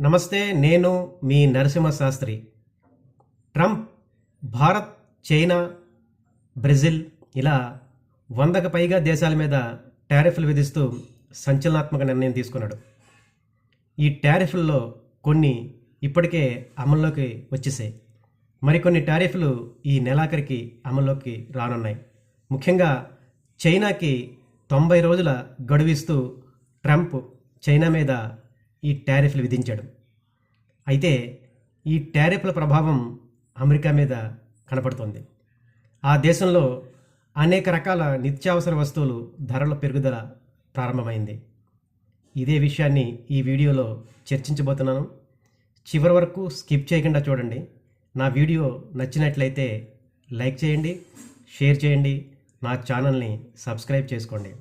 నమస్తే నేను మీ Narasimha Shastri Trump Bharat China Brazil ఇలా వందకు పైగా దేశాల మీద టారిఫ్లు విధిస్తూ సంచలనాత్మక నిర్ణయం తీసుకున్నాడు. ఈ టారిఫ్లలో కొన్ని ఇప్పటికే అమల్లోకి వచ్చేసాయి. మరికొన్ని టారిఫ్లు ఈ నెలాఖరికి అమల్లోకి రానున్నాయి. ముఖ్యంగా చైనాకి తొంభై రోజుల గడువిస్తూ ట్రంప్ చైనా మీద ఈ టారిఫ్లు విధించాడు. అయితే ఈ టారిఫ్ల ప్రభావం అమెరికా మీద కనపడుతోంది. ఆ దేశంలో అనేక రకాల నిత్యావసర వస్తువులు ధరల పెరుగుదల ప్రారంభమైంది. ఇదే విషయాన్ని ఈ వీడియోలో చర్చించబోతున్నాను. చివరి వరకు స్కిప్ చేయకుండా చూడండి. నా వీడియో నచ్చినట్లయితే లైక్ చేయండి షేర్ చేయండి. నా ఛానల్ని సబ్స్క్రైబ్ చేసుకోండి.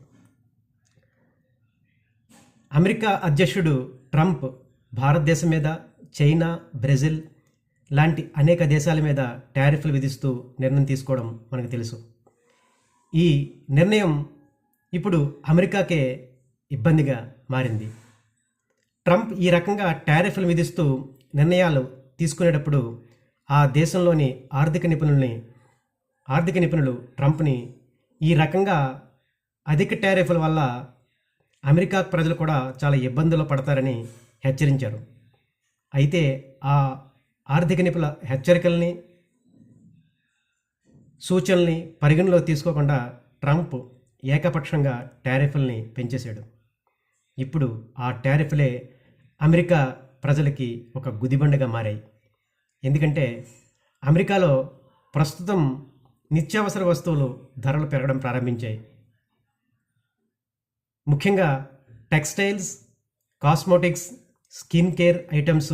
అమెరికా అధ్యక్షుడు ట్రంప్ భారతదేశం మీద చైనా బ్రెజిల్ లాంటి అనేక దేశాల మీద టారిఫ్లు విధిస్తూ నిర్ణయం తీసుకోవడం మనకు తెలుసు. ఈ నిర్ణయం ఇప్పుడు అమెరికాకే ఇబ్బందిగా మారింది. ట్రంప్ ఈ రకంగా టారిఫ్లు విధిస్తూ నిర్ణయాలు తీసుకునేటప్పుడు ఆ దేశంలోని ఆర్థిక నిపుణుల్ని ఆర్థిక నిపుణులు ట్రంప్ని ఈ రకంగా అధిక టారిఫ్ల వల్ల అమెరికా ప్రజలు కూడా చాలా ఇబ్బందులు పడతారని హెచ్చరించారు. అయితే ఆ ఆర్థిక నిపుల హెచ్చరికల్ని సూచనల్ని పరిగణలో తీసుకోకుండా ట్రంప్ ఏకపక్షంగా టారిఫ్ల్ని పెంచేశాడు. ఇప్పుడు ఆ టారిఫ్లే అమెరికా ప్రజలకి ఒక గుదిబండగా మారాయి. ఎందుకంటే అమెరికాలో ప్రస్తుతం నిత్యావసర వస్తువులు ధరలు పెరగడం ప్రారంభించాయి. ముఖ్యంగా textiles cosmetics skin care items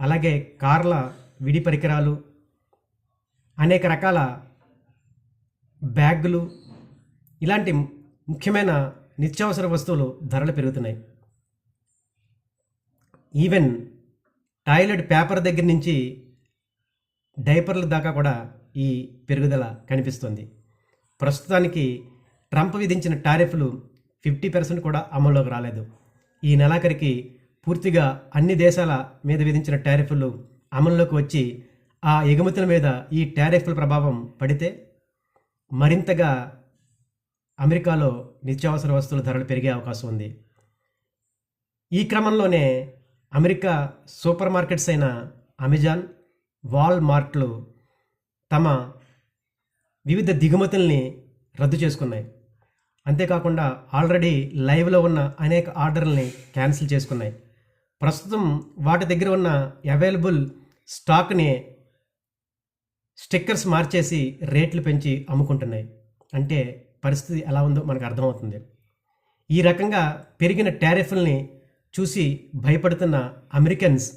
అలాగే కార్ల విడి పరికరాలు అనేక రకాల బ్యాగులు ఇలాంటి ముఖ్యమైన నిత్యావసర వస్తువులు ధరలు పెరుగుతున్నాయి. ఈవెన్ టాయిలెట్ పేపర్ దగ్గర నుంచి డైపర్ల దాకా కూడా ఈ పెరుగుదల కనిపిస్తుంది. ప్రస్తుతానికి ట్రంప్ విధించిన టారిఫ్లు ఫిఫ్టీ పర్సెంట్ కూడా అమల్లోకి రాలేదు. ఈ నెలాఖరికి పూర్తిగా అన్ని దేశాల మీద విధించిన టారిఫ్లు అమల్లోకి వచ్చి ఆ ఎగుమతుల మీద ఈ టారిఫ్ల ప్రభావం పడితే మరింతగా అమెరికాలో నిత్యావసర వస్తువుల ధరలు పెరిగే అవకాశం ఉంది. ఈ క్రమంలోనే అమెరికా సూపర్ మార్కెట్స్ అయిన అమెజాన్ వాల్మార్ట్లు తమ వివిధ దిగుమతుల్ని రద్దు చేసుకున్నాయి. అంతేకాకుండా ఆల్రెడీ లైవ్లో ఉన్న అనేక ఆర్డర్లని క్యాన్సిల్ చేసుకున్నాయి. ప్రస్తుతం వాటి దగ్గర ఉన్న అవైలబుల్ స్టాక్ని స్టిక్కర్స్ మార్చేసి రేట్లు పెంచి అమ్ముకుంటున్నాయి. అంటే పరిస్థితి ఎలా ఉందో మనకు అర్థమవుతుంది. ఈ రకంగా పెరిగిన టారిఫ్ల్ని చూసి భయపడుతున్న అమెరికన్స్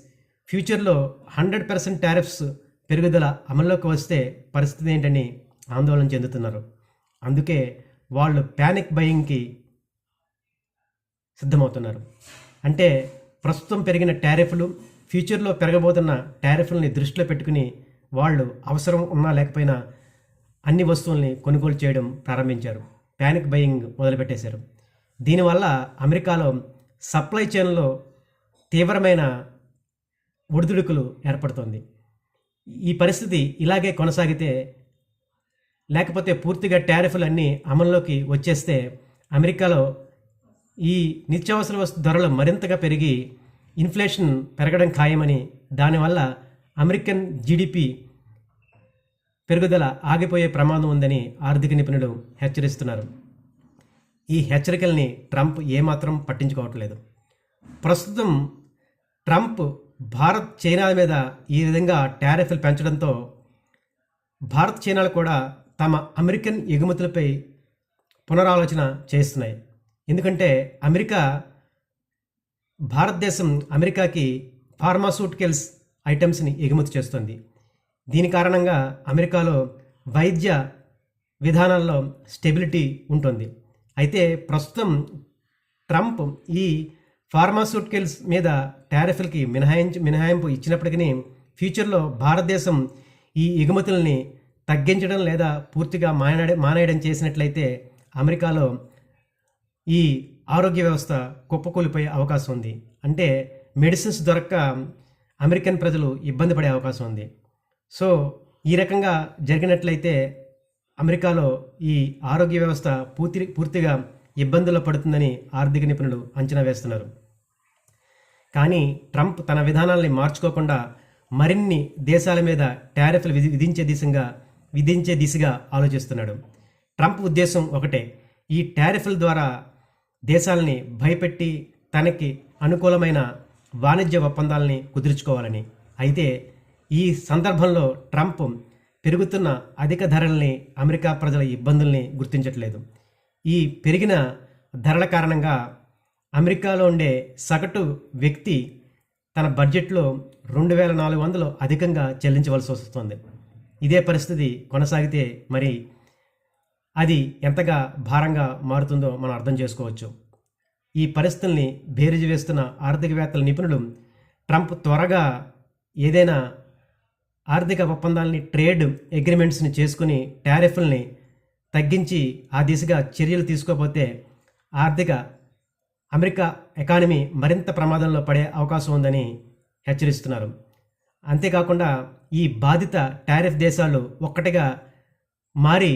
ఫ్యూచర్లో హండ్రెడ్ పర్సెంట్ టారిఫ్స్ పెరుగుదల అమల్లోకి వస్తే పరిస్థితి ఏంటని ఆందోళన చెందుతున్నారు. అందుకే వాళ్ళు ప్యానిక్ బయింగ్కి సిద్ధమవుతున్నారు. అంటే ప్రస్తుతం పెరిగిన టారిఫ్లు ఫ్యూచర్లో పెరగబోతున్న టారిఫ్లని దృష్టిలో పెట్టుకుని వాళ్ళు అవసరం ఉన్నా లేకపోయినా అన్ని వస్తువుల్ని కొనుగోలు చేయడం ప్రారంభించారు. ప్యానిక్ బయింగ్ మొదలుపెట్టేశారు. దీనివల్ల అమెరికాలో సప్లై చైన్లో తీవ్రమైన ఒడిదుడుకులు ఏర్పడుతోంది. ఈ పరిస్థితి ఇలాగే కొనసాగితే లేకపోతే పూర్తిగా టారిఫ్లు అన్నీ అమల్లోకి వచ్చేస్తే అమెరికాలో ఈ నిత్యావసర వస్తు ధరలు మరింతగా పెరిగి ఇన్ఫ్లేషన్ పెరగడం ఖాయమని దానివల్ల అమెరికన్ జీడిపి పెరుగుదల ఆగిపోయే ప్రమాదం ఉందని ఆర్థిక నిపుణులు హెచ్చరిస్తున్నారు. ఈ హెచ్చరికల్ని ట్రంప్ ఏమాత్రం పట్టించుకోవట్లేదు. ప్రస్తుతం ట్రంప్ భారత్ చైనా మీద ఈ విధంగా టారిఫ్లు పెంచడంతో భారత్ చైనాలు కూడా తమ అమెరికన్ ఎగుమతులపై పునరాలోచన చేస్తున్నాయి. ఎందుకంటే అమెరికా భారతదేశం అమెరికాకి ఫార్మాసూటికల్స్ ఐటమ్స్ని ఎగుమతి చేస్తుంది. దీని కారణంగా అమెరికాలో వైద్య విధానాల్లో స్టెబిలిటీ ఉంటుంది. అయితే ప్రస్తుతం ట్రంప్ ఈ ఫార్మాసూటికల్స్ మీద టారిఫ్లకి మినహాయించి మినహాయింపు ఇచ్చినప్పటికీ ఫ్యూచర్లో భారతదేశం ఈ ఎగుమతుల్ని తగ్గించడం లేదా పూర్తిగా మానేయడం మానేయడం చేసినట్లయితే అమెరికాలో ఈ ఆరోగ్య వ్యవస్థ కుప్పకూలిపోయే అవకాశం ఉంది. అంటే మెడిసిన్స్ దొరక్క అమెరికన్ ప్రజలు ఇబ్బంది పడే అవకాశం ఉంది. సో ఈ రకంగా జరిగినట్లయితే అమెరికాలో ఈ ఆరోగ్య వ్యవస్థ పూర్తి పూర్తిగా ఇబ్బందుల్లో పడుతుందని ఆర్థిక నిపుణులు అంచనా వేస్తున్నారు. కానీ ట్రంప్ తన విధానాల్ని మార్చుకోకుండా మరిన్ని దేశాల మీద టారిఫ్లు విధి విధించే దిశగా విధించే దిశగా ఆలోచిస్తున్నాడు. ట్రంప్ ఉద్దేశం ఒకటే. ఈ టారిఫ్ల ద్వారా దేశాలని భయపెట్టి తనకి అనుకూలమైన వాణిజ్య ఒప్పందాలని కుదుర్చుకోవాలని. అయితే ఈ సందర్భంలో ట్రంప్ పెరుగుతున్న అధిక ధరల్ని అమెరికా ప్రజల ఇబ్బందుల్ని గుర్తించట్లేదు. ఈ పెరిగిన ధరల కారణంగా అమెరికాలో ఉండే సగటు వ్యక్తి తన బడ్జెట్లో రెండు వేల నాలుగు వందలు అధికంగా చెల్లించవలసి వస్తుంది. ఇదే పరిస్థితి కొనసాగితే మరి అది ఎంతగా భారంగా మారుతుందో మనం అర్థం చేసుకోవచ్చు. ఈ పరిస్థితుల్ని బేరీజు వేస్తున్న ఆర్థికవేత్తల నిపుణులు ట్రంప్ త్వరగా ఏదైనా ఆర్థిక ఒప్పందాలని ట్రేడ్ అగ్రిమెంట్స్ని చేసుకుని టారిఫ్ల్ని తగ్గించి ఆ దిశగా చర్యలు తీసుకోకపోతే ఆర్థిక అమెరికా ఎకానమీ మరింత ప్రమాదంలో పడే అవకాశం ఉందని హెచ్చరిస్తున్నారు. అంతేకాకుండా ఈ బాధిత టారిఫ్ దేశాలు ఒక్కటిగా మారి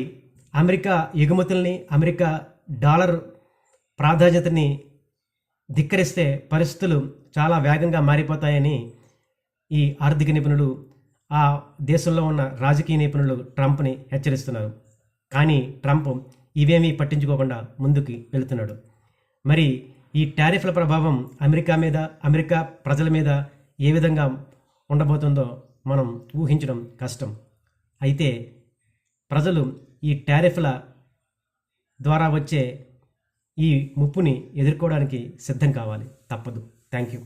అమెరికా ఎగుమతుల్ని అమెరికా డాలర్ ప్రాధాన్యతని ధిక్కరిస్తే పరిస్థితులు చాలా వేగంగా మారిపోతాయని ఈ ఆర్థిక నిపుణులు ఆ దేశంలో ఉన్న రాజకీయ నిపుణులు ట్రంప్ని హెచ్చరిస్తున్నారు. కానీ ట్రంప్ ఇవేమీ పట్టించుకోకుండా ముందుకు వెళుతున్నాడు. మరి ఈ టారిఫ్ల ప్రభావం అమెరికా మీద అమెరికా ప్రజల మీద ఏ విధంగా ఉండబోతుందో మనం ఊహించడం కష్టం. అయితే ప్రజలు ఈ టారిఫ్ల ద్వారా వచ్చే ఈ ముప్పుని ఎదుర్కోవడానికి సిద్ధం కావాలి. తప్పదు. Thank you